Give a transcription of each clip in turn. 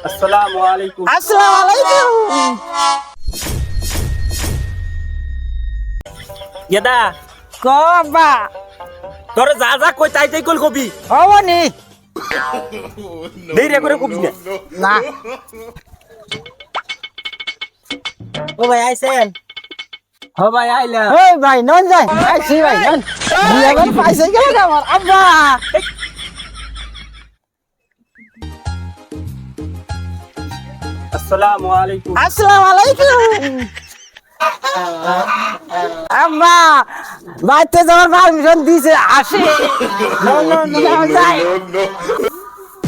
আসসালামু আলাইকুম আসসালামু আলাইকুম গেদা কবা তোর যা যা কই তাই তাই কল কবি হবনি দেরি করে কবি না না ও ভাই আইছেন হ ভাই আইলা এই ভাই নন যাই আইছি ভাই নন বিয়ে করে পাইছে গেল আমার আব্বা আসসালামু আলাইকুম। আসসালামু আলাইকুম। বাইতে যাওয়ার পারমিশন দিছে আসে।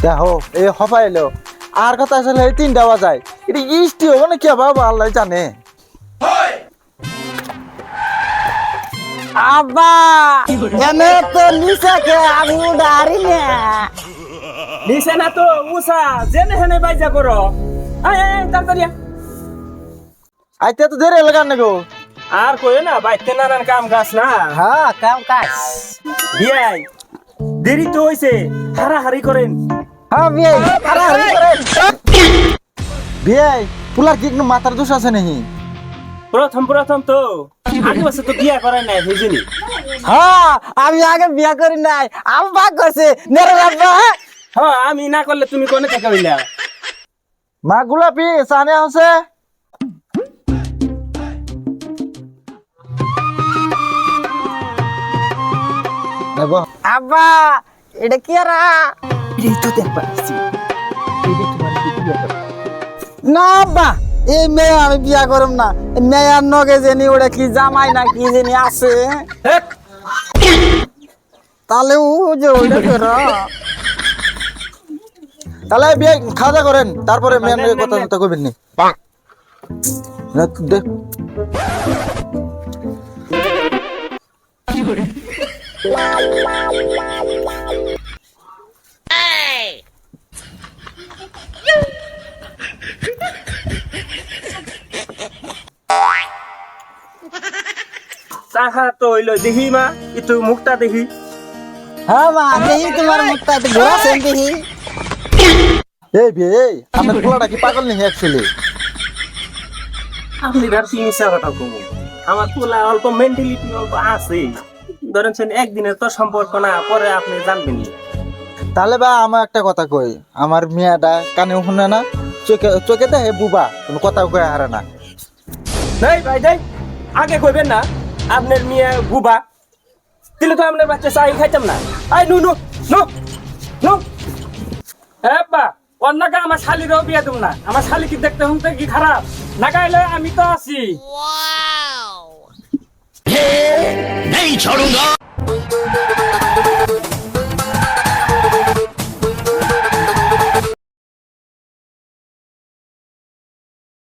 দেখো এই হফা এলো। আর কথা আসলে এই তিনটা বাজায়। এটা ইষ্টি হবে না কে বাবা আল্লাহ জানে। আব্বা এনে তো নিচাকে আমি উড়ারি না নিছে না তো উষা জেনে হেনে বাইজা করো। তাড়াতাড়ি আয়। আইতে তো দেরি লাগান না গো। আর কই না বাইতে নানান কাম গাছ না। হ্যাঁ কাম কাজ। বিয়াই দেরি তো হইছে হারাহারি করেন। হ্যাঁ বিয়ে হারাহারি করেন। বিয়ে পুলার কি কোনো মাথার দোষ আছে নাকি? প্রথম প্রথম তো। আগে বছর তো বিয়া করে নাই বুঝিনি হ্যাঁ আমি আগে বিয়া করি নাই। আব্বা করছে নেরে আব্বা হ্যাঁ। আমি না করলে তুমি কোনে থেকে হইলা? মা গোলাপি সানে আছে আব্বা এটা কি আর? এই তো। না আব্বা এই মেয়ে আমি বিয়া করব না। মেয়ের নগে জেনি ওটা কি জামাই না কি জেনি আছে? তাহলে ও যে ওইটা করো তাহলে বিয়ে খাওয়া দাওয়া করেন তারপরে মেয়ের কথা কথা কইবেন নি না, দেখ চাহা তো হইল দেখি মা একটু মুখটা দেখি হ্যাঁ মা দেখি তোমার মুখটা ঘোরা দেখি এই বিয়ে এই আপনার পোলাটা কি পাগল নেই অ্যাকচুয়ালি আপনি কি মিশা কথা কমু আমার তোলা অল্প মেন্টালিটি অল্প আছে। ধরেন একদিনের তো সম্পর্ক না পরে আপনি জানবেন। তাহলে বা আমার একটা কথা কই আমার মেয়েটা কানে শুনে না চোখে চোখে দেখে বুবা কোনো কথা কয়ে হারে না। এই ভাই দেই আগে কইবেন না আপনার মেয়ে বুবা দিলে তো আপনার বাচ্চা চাই খাইতাম না। আই নু নু নু নু। হ্যাঁ বা অন্যকে আমার শালিরও বিয়ে দেব না। আমার শালি কি দেখতে হুনতে কি খারাপ? না গাইলে আমি তো আছি। এই